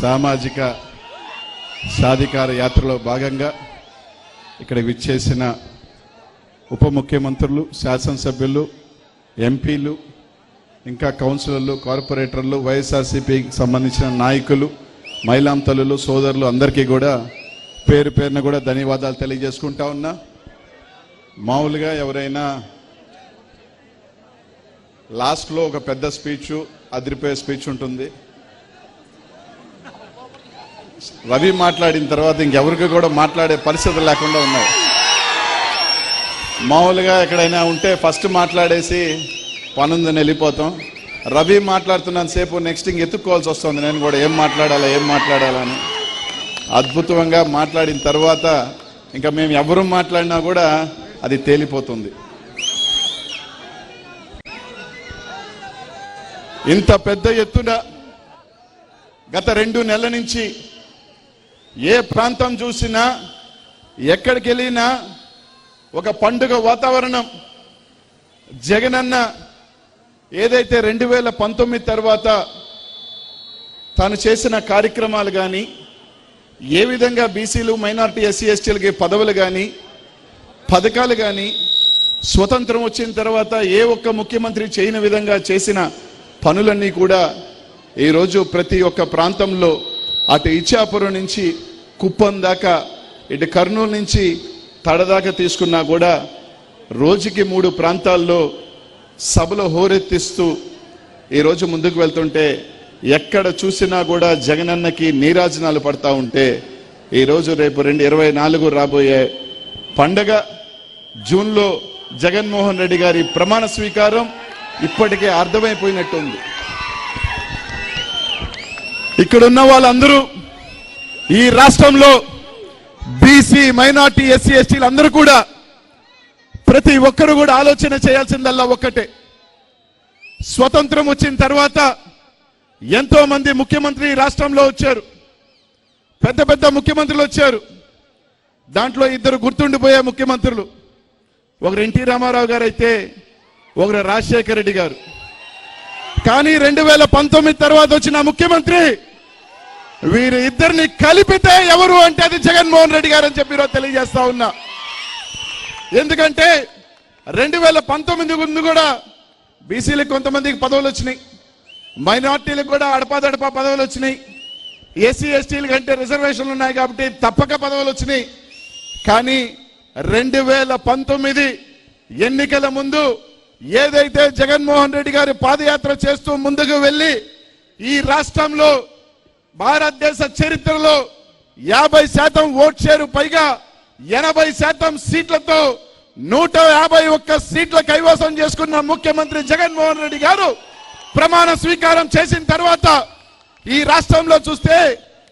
సామాజిక సాధికార యాత్రలో భాగంగా ఇక్కడ విచ్చేసిన ఉప ముఖ్యమంత్రులు శాసనసభ్యులు ఎంపీలు ఇంకా కౌన్సిలర్లు కార్పొరేటర్లు వైఎస్ఆర్సీపీకి సంబంధించిన నాయకులు మహిళాం తల్లులు సోదరులు అందరికీ కూడా పేరు పేరున కూడా ధన్యవాదాలు తెలియజేసుకుంటా ఉన్నా. మామూలుగా ఎవరైనా లాస్ట్లో ఒక పెద్ద స్పీచ్ అదిరిపోయే స్పీచ్ ఉంటుంది. రవి మాట్లాడిన తర్వాత ఇంకెవరికి కూడా మాట్లాడే పరిస్థితి లేకుండా ఉన్నాయి. మామూలుగా ఎక్కడైనా ఉంటే ఫస్ట్ మాట్లాడేసి పనుందని వెళ్ళిపోతాం. రవి మాట్లాడుతున్నంత సేపు నెక్స్ట్ ఇంక ఎత్తుక్కోవాల్సి వస్తుంది. నేను కూడా ఏం మాట్లాడాలా ఏం మాట్లాడాలని అద్భుతంగా మాట్లాడిన తర్వాత ఇంకా మేము ఎవరు మాట్లాడినా కూడా అది తేలిపోతుంది. ఇంత పెద్ద ఎత్తున గత రెండు నెలల నుంచి ఏ ప్రాంతం చూసినా ఎక్కడికి వెళ్ళినా ఒక పండుగ వాతావరణం. జగనన్న ఏదైతే రెండు వేల పంతొమ్మిది తర్వాత తాను చేసిన కార్యక్రమాలు కానీ ఏ విధంగా బీసీలు మైనార్టీ ఎస్సీ ఎస్టీలకి పదవులు కానీ పథకాలు కానీ స్వతంత్రం వచ్చిన తర్వాత ఏ ఒక్క ముఖ్యమంత్రి చేయని విధంగా చేసిన పనులన్నీ కూడా ఈరోజు ప్రతి ఒక్క ప్రాంతంలో అటు ఇచ్చాపురం నుంచి కుప్పం దాకా ఇటు కర్నూలు నుంచి తడదాకా తీసుకున్నా కూడా రోజుకి మూడు ప్రాంతాల్లో సభలో హోరెత్తిస్తూ ఈరోజు ముందుకు వెళ్తుంటే ఎక్కడ చూసినా కూడా జగనన్నకి నీరాజనాలు పడతా ఉంటే ఈరోజు రేపు రెండు ఇరవై నాలుగు రాబోయే పండగ జూన్లో జగన్మోహన్ రెడ్డి గారి ప్రమాణ స్వీకారం ఇప్పటికే అర్థమైపోయినట్టుంది. ఇక్కడున్న వాళ్ళందరూ ఈ రాష్ట్రంలో బీసీ మైనార్టీ ఎస్సీ ఎస్టీలు అందరూ కూడా ప్రతి ఒక్కరు కూడా ఆలోచన చేయాల్సిందల్లా ఒక్కటే. స్వతంత్రం వచ్చిన తర్వాత ఎంతో మంది ముఖ్యమంత్రి ఈ రాష్ట్రంలో వచ్చారు. పెద్ద పెద్ద ముఖ్యమంత్రులు వచ్చారు. దాంట్లో ఇద్దరు గుర్తుండిపోయే ముఖ్యమంత్రులు. ఒకరు ఎన్టీ రామారావు గారు అయితే ఒకరు రాజశేఖర రెడ్డి గారు. కానీ రెండు వేల పంతొమ్మిది తర్వాత వచ్చిన ముఖ్యమంత్రి వీరి ఇద్దరిని కలిపితే ఎవరు అంటే అది జగన్మోహన్ రెడ్డి గారు అని చెప్పి తెలియజేస్తా ఉన్నా. ఎందుకంటే రెండు వేల పంతొమ్మిది ముందు కూడా బీసీలకు కొంతమందికి పదవులు వచ్చినాయి. మైనార్టీలకు కూడా అడపాదడపా పదవులు వచ్చినాయి. ఏసీ ఎస్టీలు కంటే రిజర్వేషన్లు ఉన్నాయి కాబట్టి తప్పక పదవులు వచ్చినాయి. కానీ రెండు వేల పంతొమ్మిది ఎన్నికల ముందు ఏదైతే జగన్మోహన్ రెడ్డి గారు పాదయాత్ర చేస్తూ ముందుకు వెళ్ళి ఈ రాష్ట్రంలో భారతదేశ చరిత్రలో యాభై శాతం ఓట్ షేరు పైగా ఎనభై శాతం సీట్లతో నూట యాభై ఒక్క సీట్ల కైవసం చేసుకున్న ముఖ్యమంత్రి జగన్మోహన్ రెడ్డి గారు ప్రమాణ స్వీకారం చేసిన తర్వాత ఈ రాష్ట్రంలో చూస్తే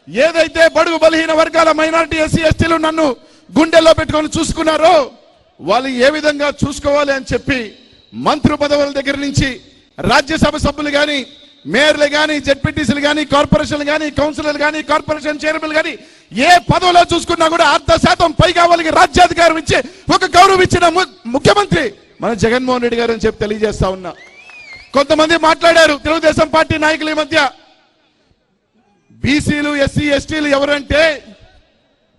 ఏదైతే బడుగు బలహీన వర్గాల మైనార్టీ ఎస్సీ ఎస్టీలు నన్ను గుండెల్లో పెట్టుకొని చూసుకున్నారో వాళ్ళు ఏ విధంగా చూసుకోవాలి అని చెప్పి మంత్రి పదవుల దగ్గర నుంచి రాజ్యసభ సభ్యులు కానీ మేయర్లు కానీ జడ్పీటీసీలు కానీ కార్పొరేషన్లు కానీ కౌన్సిలర్లు కానీ కార్పొరేషన్ చైర్మన్లు కానీ ఏ పదవిలో చూసుకున్నా కూడా అర్ధ శాతం పైగా వాళ్ళకి రాజ్యాధికారం ఇచ్చే ఒక గౌరవం ఇచ్చిన ము- ముఖ్యమంత్రి మన జగన్మోహన్ రెడ్డి గారు అని చెప్పి తెలియజేస్తా ఉన్నా. కొంతమంది మాట్లాడారు తెలుగుదేశం పార్టీ నాయకుల ఈ మధ్య. బీసీలు ఎస్సీ ఎస్టీలు ఎవరంటే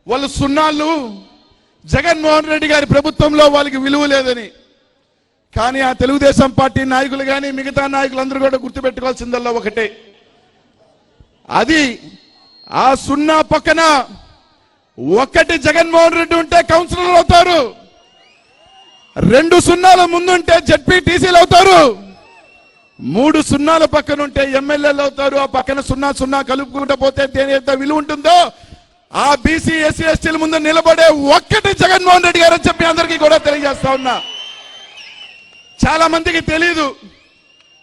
వాళ్ళు సున్నాళ్ళు జగన్మోహన్ రెడ్డి గారి ప్రభుత్వంలో వాళ్ళకి విలువ లేదని. కానీ ఆ తెలుగుదేశం పార్టీ నాయకులు కానీ మిగతా నాయకులందరూ కూడా గుర్తుపెట్టుకోవాల్సిందల్లా ఒకటే. అది ఆ సున్నా పక్కన ఒకటి జగన్మోహన్ రెడ్డి ఉంటే కౌన్సిలర్లు అవుతారు. రెండు సున్నాల ముందుంటే జడ్పీటీసీలు అవుతారు. మూడు సున్నాల పక్కన ఉంటే ఎమ్మెల్యేలు అవుతారు. ఆ పక్కన సున్నా సున్నా కలుపుకుంటూ పోతే దేని ఎంత విలువ ఉంటుందో ఆ బీసీ ఎస్సీ ఎస్టీల ముందు నిలబడే ఒక్కటి జగన్మోహన్ రెడ్డి గారు చెప్పి అందరికీ కూడా తెలియజేస్తా ఉన్నా. చాలా మందికి తెలియదు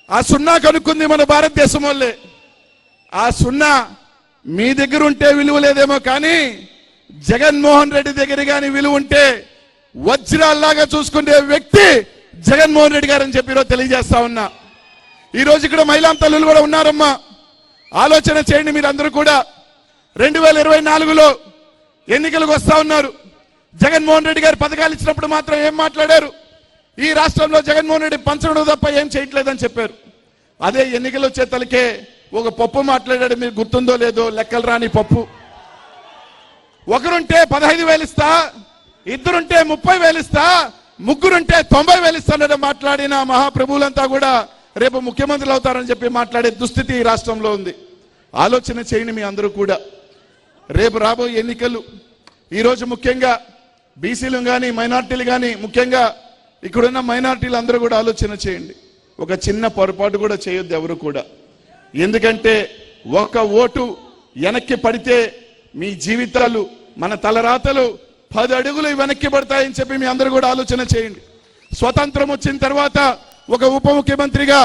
ఆ సున్నా కనుక్కుంది మన భారతదేశం వాళ్ళే. ఆ సున్నా మీ దగ్గర ఉంటే విలువ లేదేమో కానీ జగన్మోహన్ రెడ్డి దగ్గర కానీ విలువ ఉంటే వజ్రాల్లాగా చూసుకునే వ్యక్తి జగన్మోహన్ రెడ్డి గారు అని చెప్పి ఈరోజు తెలియజేస్తా ఉన్నా. ఈ రోజు ఇక్కడ మహిళా తల్లులు కూడా ఉన్నారమ్మా. ఆలోచన చేయండి మీరు అందరూ కూడా. రెండు వేల ఇరవై నాలుగులో ఎన్నికలకు వస్తా ఉన్నారు. జగన్మోహన్ రెడ్డి గారు పథకాలు ఇచ్చినప్పుడు మాత్రం ఏం మాట్లాడారు? ఈ రాష్ట్రంలో జగన్మోహన్ రెడ్డి పంచడం తప్ప ఏం చేయట్లేదని చెప్పారు. అదే ఎన్నికలు వచ్చే తలకే ఒక పప్పు మాట్లాడాడు మీరు గుర్తుందో లేదో లెక్కలు రాని పప్పు. ఒకరుంటే పదహైదు వేలు ఇస్తా ఇద్దరుంటే ముప్పై వేలు ఇస్తా ముగ్గురుంటే తొంభై వేలు ఇస్తానని మాట్లాడిన మహాప్రభువులంతా కూడా రేపు ముఖ్యమంత్రులు అవుతారని చెప్పి మాట్లాడే దుస్థితి ఈ రాష్ట్రంలో ఉంది. ఆలోచన చేయండి మీ అందరూ కూడా. రేపు రాబోయే ఎన్నికలు ఈరోజు ముఖ్యంగా బీసీలు కానీ మైనార్టీలు కానీ ముఖ్యంగా ఇక్కడున్న మైనార్టీలు అందరూ కూడా ఆలోచన చేయండి. ఒక చిన్న పొరపాటు కూడా చేయొద్దు ఎవరు కూడా. ఎందుకంటే ఒక ఓటు వెనక్కి పడితే మీ జీవితాలు మన తలరాతలు పది అడుగులు వెనక్కి పడతాయని చెప్పి మీ అందరూ కూడా ఆలోచన చేయండి. స్వతంత్రం వచ్చిన తర్వాత ఒక ఉప ముఖ్యమంత్రిగా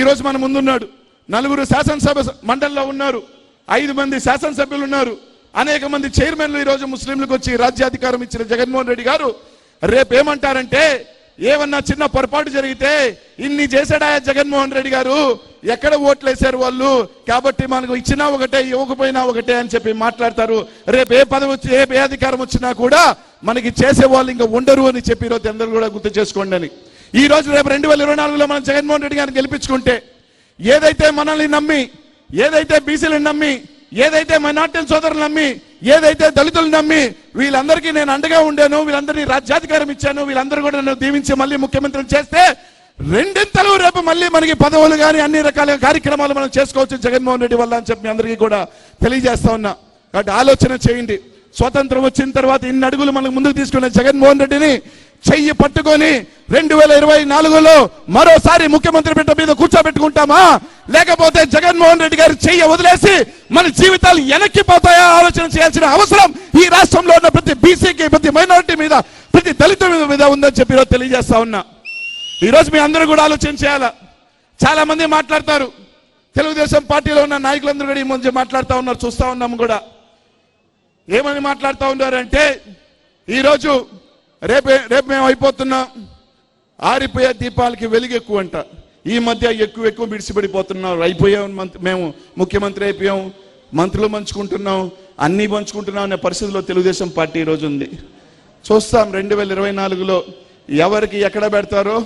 ఈరోజు మన ముందున్నాడు. నలుగురు శాసనసభ మండలిలో ఉన్నారు. ఐదు మంది శాసనసభ్యులు ఉన్నారు. అనేక మంది చైర్మన్లు ఈ రోజు ముస్లింలకు వచ్చి రాజ్యాధికారం ఇచ్చిన జగన్మోహన్ రెడ్డి గారు రేపు ఏమంటారంటే ఏమన్నా చిన్న పొరపాటు జరిగితే ఇన్ని చేశాడా జగన్మోహన్ రెడ్డి గారు? ఎక్కడ ఓట్లు వేశారు వాళ్ళు? కాబట్టి మనకు ఇచ్చినా ఒకటే ఇవ్వకపోయినా ఒకటే అని చెప్పి మాట్లాడతారు. రేపు ఏ పదవి వచ్చి ఏ ఏ అధికారం వచ్చినా కూడా మనకి చేసే వాళ్ళు ఇంకా ఉండరు అని చెప్పి ఈరోజు అందరూ కూడా గుర్తు చేసుకోండి అని. ఈ రోజు రేపు రెండు వేల ఇరవై నాలుగులో మనం జగన్మోహన్ రెడ్డి గారిని గెలిపించుకుంటే ఏదైతే మనల్ని నమ్మి ఏదైతే బీసీలను నమ్మి ఏదైతే మైనార్టీ సోదరులు నమ్మి ఏదైతే దళితులు నమ్మి వీళ్ళందరికీ నేను అండగా ఉండాను వీళ్ళందరినీ రాజ్యాధికారం ఇచ్చాను వీళ్ళందరూ కూడా నన్ను దీవించి మళ్ళీ ముఖ్యమంత్రి చేస్తే రెండింతలు రేపు మళ్ళీ మనకి పదవులు కానీ అన్ని రకాల కార్యక్రమాలు మనం చేసుకోవచ్చు. జగన్మోహన్ రెడ్డి వల్ల అని చెప్పి మీ అందరికీ కూడా తెలియజేస్తా ఉన్నా. కాబట్టి ఆలోచన చేయండి. స్వతంత్రం వచ్చిన తర్వాత ఇన్ని అడుగులు మనకు ముందుకు తీసుకున్న జగన్మోహన్ రెడ్డిని చెయ్యి పట్టుకొని రెండు వేల ఇరవై నాలుగులో మరోసారి ముఖ్యమంత్రి బిడ్డ మీద కూర్చోబెట్టుకుంటామా? లేకపోతే జగన్మోహన్ రెడ్డి గారు చెయ్యి వదిలేసి మన జీవితాలు వెనక్కి పోతాయా? ఆలోచన చేయాల్సిన అవసరం ఈ రాష్ట్రంలో ఉన్న ప్రతి బీసీకి ప్రతి మైనారిటీ మీద ప్రతి దళిత మీద ఉందని చెప్పి ఈరోజు తెలియజేస్తా ఉన్నా. ఈరోజు మీ అందరూ కూడా ఆలోచన చేయాలా? చాలా మంది మాట్లాడతారు. తెలుగుదేశం పార్టీలో ఉన్న నాయకులందరూ కూడా ఈ మధ్య మాట్లాడుతూ ఉన్నారు చూస్తూ ఉన్నాము కూడా. ఏమని మాట్లాడుతూ ఉన్నారంటే ఈరోజు రేపు రేపు మేము అయిపోతున్నాం ఆరిపోయే దీపాలకి వెలుగు ఎక్కువ అంట ఈ మధ్య ఎక్కువ ఎక్కువ విడిచిపడిపోతున్నారు అయిపోయాం మంత్- మేము ముఖ్యమంత్రి అయిపోయాం. మంత్రులు పంచుకుంటున్నాం. అన్నీ పంచుకుంటున్నాం అనే పరిస్థితిలో తెలుగుదేశం పార్టీ ఈరోజు ఉంది. చూస్తాం రెండు వేల ఇరవై నాలుగులో ఎవరికి ఎక్కడ పెడతారో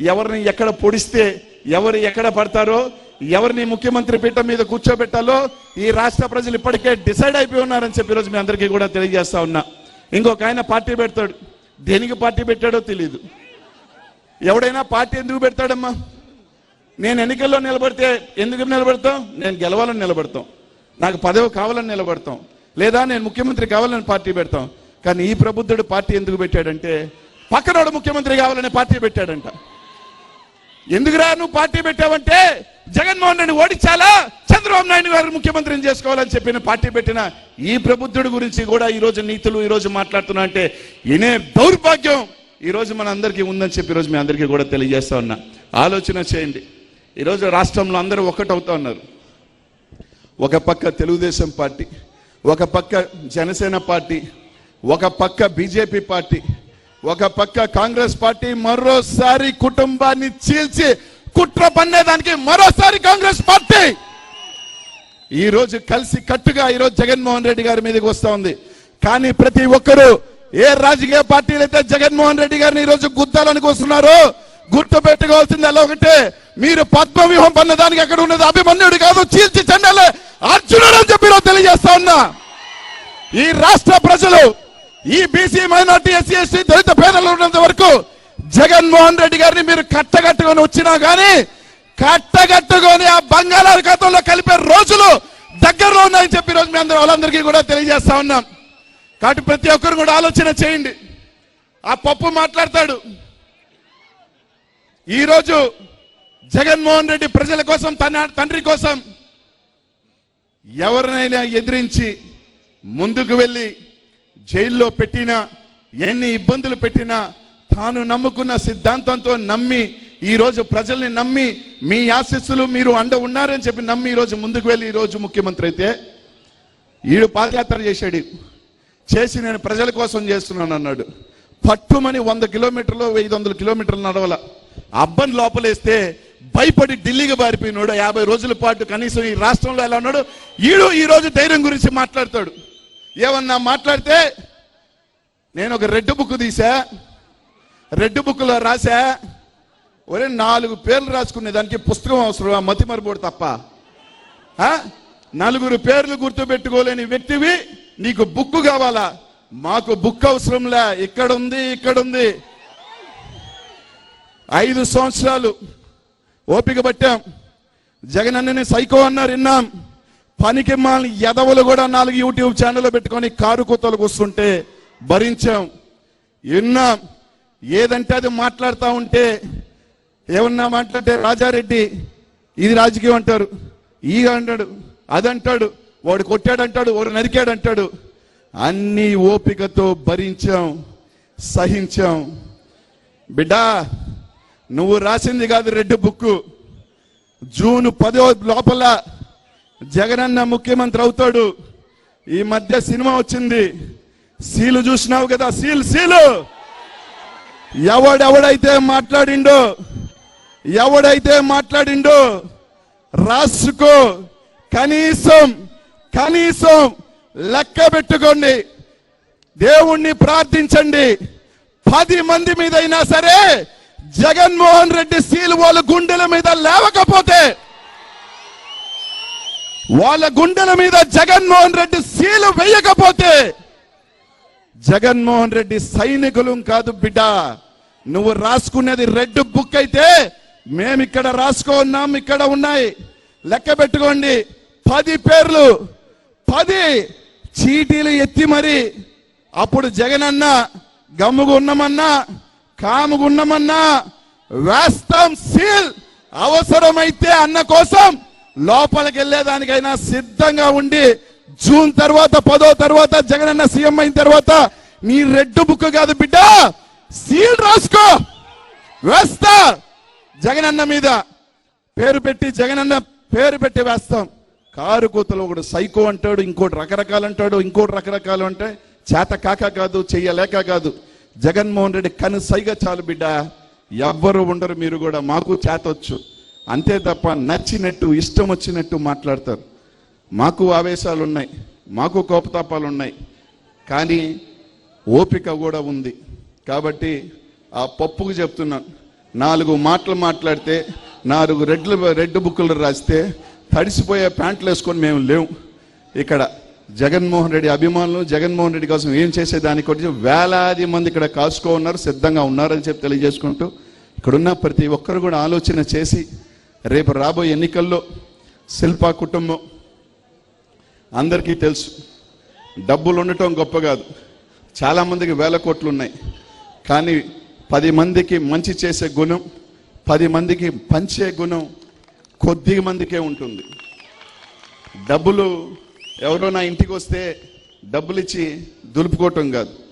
ఎవరిని ఎక్కడ పొడిస్తే ఎవరు ఎక్కడ పడతారో ఎవరిని ముఖ్యమంత్రి పీఠం మీద కూర్చోబెట్టాలో ఈ రాష్ట్ర ప్రజలు ఇప్పటికే డిసైడ్ అయిపోయి ఉన్నారని చెప్పి ఈరోజు మీ అందరికీ కూడా తెలియజేస్తా ఉన్నా. ఇంకొక ఆయన పార్టీ పెడతాడు. దేనికి పార్టీ పెట్టాడో తెలియదు ఎవడైనా పార్టీ ఎందుకు పెడతాడమ్మా? నేను ఎన్నికల్లో నిలబడితే ఎందుకు నిలబడతాం? నేను గెలవాలని నిలబడతాం. నాకు పదవి కావాలని నిలబడతాం. లేదా నేను ముఖ్యమంత్రి కావాలని పార్టీ పెడతాం. కానీ ఈ ప్రబుద్ధుడు పార్టీ ఎందుకు పెట్టాడంటే పక్కనోడు ముఖ్యమంత్రి కావాలని పార్టీ పెట్టాడంట. ఎందుకురా నువ్వు పార్టీ పెట్టావంటే? జగన్మోహన్ రెడ్డి ఓడించాలా? చంద్రబాబు నాయుడు గారు ముఖ్యమంత్రిని చేసుకోవాలని చెప్పిన పార్టీ పెట్టిన ఈ ప్రబుద్ధుడి గురించి కూడా ఈ రోజు నీతులు ఈ రోజు మాట్లాడుతున్నా అంటే ఇనే దౌర్భాగ్యం ఈ రోజు మన అందరికీ ఉందని చెప్పి ఈరోజు రోజు మీ అందరికీ కూడా తెలియజేస్తా ఉన్నా. ఆలోచన చేయండి. ఈరోజు రాష్ట్రంలో అందరూ ఒకటవుతా ఉన్నారు. ఒక పక్క తెలుగుదేశం పార్టీ ఒక పక్క జనసేన పార్టీ ఒక పక్క బీజేపీ పార్టీ ఒక పక్క కాంగ్రెస్ పార్టీ మరోసారి కుటుంబాన్ని చీల్చి కుట్ర పన్నేదానికి మరోసారి కాంగ్రెస్ పార్టీ. ఈ రోజు కలిసి కట్టుగా ఈ రోజు జగన్మోహన్ రెడ్డి గారి మీదకి వస్తా ఉంది. కానీ ప్రతి ఒక్కరూ ఏ రాజకీయ పార్టీలు అయితే జగన్మోహన్ రెడ్డి గారిని ఈ రోజు గుద్దాలని వస్తున్నారో గుర్తు పెట్టుకోవాల్సింది అలా ఒకటే. మీరు పద్మవ్యూహం పన్న దానికి ఎక్కడ ఉన్నది అభిమన్యుడు కాదు చీల్చి చెండాలే అర్జునుడు అని చెప్పి తెలియజేస్తా ఉన్నా. ఈ రాష్ట్ర ప్రజలు ఈ బీసీ మైనార్టీ ఎస్సీ ఎస్టీ దళిత పేదలు ఉన్నంత వరకు జగన్మోహన్ రెడ్డి గారిని మీరు కట్టగట్టుకొని వచ్చినా గానీ కట్టగట్టుకొని ఆ బంగాళాఖాతంలో కలిపే రోజులు దగ్గరలో ఉన్నాయని చెప్పి రోజు మీ అందరూ వాళ్ళందరికీ కూడా తెలియజేస్తా ఉన్నాం. కాబట్టి ప్రతి ఒక్కరు కూడా ఆలోచన చేయండి. ఆ పప్పు మాట్లాడతాడు. ఈరోజు జగన్మోహన్ రెడ్డి ప్రజల కోసం తన తండ్రి కోసం ఎవరినైనా ఎదిరించి ముందుకు వెళ్ళి జైల్లో పెట్టినా ఎన్ని ఇబ్బందులు పెట్టినా తాను నమ్ముకున్న సిద్ధాంతంతో నమ్మి ఈరోజు ప్రజల్ని నమ్మి మీ ఆశీస్సులు మీరు అండ ఉన్నారని చెప్పి నమ్మి ఈ రోజు ముందుకు వెళ్ళి ఈ రోజు ముఖ్యమంత్రి అయితే ఈడు పాదయాత్ర చేశాడు. చేసి నేను ప్రజల కోసం చేస్తున్నాను అన్నాడు. పట్టుమని వంద కిలోమీటర్లు ఐదు వందల కిలోమీటర్లు నడవల. అబ్బని లోపలేస్తే భయపడి ఢిల్లీకి పారిపోయినాడు. యాభై రోజుల పాటు కనీసం ఈ రాష్ట్రంలో ఎలా ఉన్నాడు? ఈడు ఈరోజు ధైర్యం గురించి మాట్లాడతాడు. ఏమన్నా మాట్లాడితే నేను ఒక రెడ్ బుక్ తీసా. రెడ్ బుక్లో రాసా ఒరే నాలుగు పేర్లు రాసుకునే దానికి పుస్తకం అవసరం మతి మరబోడు తప్ప. నలుగురు పేర్లు గుర్తుపెట్టుకోలేని వ్యక్తివి నీకు బుక్ కావాలా? మాకు బుక్ అవసరంలే ఇక్కడ ఉంది ఇక్కడ ఉంది ఐదు సంవత్సరాలు ఓపిక పట్టాం. జగన్ అన్నని సైకో అన్నారు విన్నాం. పనికి మాలని ఎదవలు కూడా నాలుగు యూట్యూబ్ ఛానల్ పెట్టుకొని కారు కూతలు వస్తుంటే భరించాం. విన్నాం ఏదంటే అది మాట్లాడుతూ ఉంటే ఏమన్నా మాట్లాడితే రాజారెడ్డి ఇది రాజకీయం అంటారు. ఈగ అంటాడు అదంటాడు వాడు కొట్టాడంటాడు వాడు నరికాడంటాడు. అన్ని ఓపికతో భరించాం సహించాం. బిడ్డా నువ్వు రాసింది కాదు రెడ్ బుక్ జూన్ పదో లోపల జగనన్న ముఖ్యమంత్రి అవుతాడు. ఈ మధ్య సినిమా వచ్చింది. సీలు చూసినావు కదా సీల్ సీలు. ఎవడెవడైతే మాట్లాడిండో ఎవడైతే మాట్లాడిండో రాసుకో. కనీసం కనీసం లెక్క పెట్టుకోండి. దేవుణ్ణి ప్రార్థించండి. పది మంది మీదైనా సరే జగన్మోహన్ రెడ్డి సీలు వాళ్ళ గుండెల మీద లేవకపోతే వాళ్ళ గుండెల మీద జగన్మోహన్ రెడ్డి సీలు వేయకపోతే జగన్మోహన్ రెడ్డి సైనికులు కాదు బిడ్డ. నువ్వు రాసుకునేది రెడ్ బుక్ అయితే మేము ఇక్కడ రాసుకో ఉన్నాం ఇక్కడ ఉన్నాయి. లెక్క పెట్టుకోండి. పది పేర్లు పది చీటీలు ఎత్తి మరి. అప్పుడు జగనన్న గమ్ముగా ఉన్నామన్నా కాముగా వేస్తాం సీల్. అవసరమైతే అన్న కోసం లోపలికి వెళ్ళేదానికైనా సిద్ధంగా ఉండి జూన్ తర్వాత పదో తర్వాత జగనన్న సీఎం అయిన తర్వాత నీ రెడ్ బుక్ కాదు బిడ్డ సీల్ రాసుకో వేస్తా జగనన్న మీద. పేరు పెట్టి జగనన్న పేరు పెట్టి వేస్తాం. కారు కూతలు ఒకడు సైకో అంటాడు ఇంకోటి రకరకాలు అంటాడు ఇంకోటి రకరకాలు అంటే చేత కాక కాదు చెయ్యలేక కాదు. జగన్మోహన్ రెడ్డి కను సైగా చాలు బిడ్డ. ఎవ్వరు ఉండరు మీరు కూడా మాకు చేతొచ్చు. అంతే తప్ప నచ్చినట్టు ఇష్టం వచ్చినట్టు మాట్లాడతారు. మాకు ఆవేశాలు ఉన్నాయి మాకు కోపతాపాలు ఉన్నాయి కానీ ఓపిక కూడా ఉంది. కాబట్టి ఆ పప్పుకు చెప్తున్నాను. నాలుగు మాటలు మాట్లాడితే నాలుగు రెడ్లు రెడ్ బుక్కులు రాస్తే తడిసిపోయే ప్యాంట్లు వేసుకొని మేము లేవు. ఇక్కడ జగన్మోహన్ రెడ్డి అభిమానులు జగన్మోహన్ రెడ్డి కోసం ఏం చేసేదానికి గురించి వేలాది మంది ఇక్కడ కాసుకో ఉన్నారు సిద్ధంగా ఉన్నారని చెప్పి తెలియజేసుకుంటూ ఇక్కడున్న ప్రతి ఒక్కరు కూడా ఆలోచన చేసి రేపు రాబోయే ఎన్నికల్లో శిల్పా కుటుంబం అందరికీ తెలుసు. డబ్బులు ఉండటం గొప్ప కాదు. చాలామందికి వేల కోట్లు ఉన్నాయి. కానీ పది మందికి మంచి చేసే గుణం పది మందికి పంచే గుణం కొద్ది మందికే ఉంటుంది. డబ్బులు ఎవరో నా ఇంటికి వస్తే డబ్బులు ఇచ్చి దులుపుకోవటం కాదు.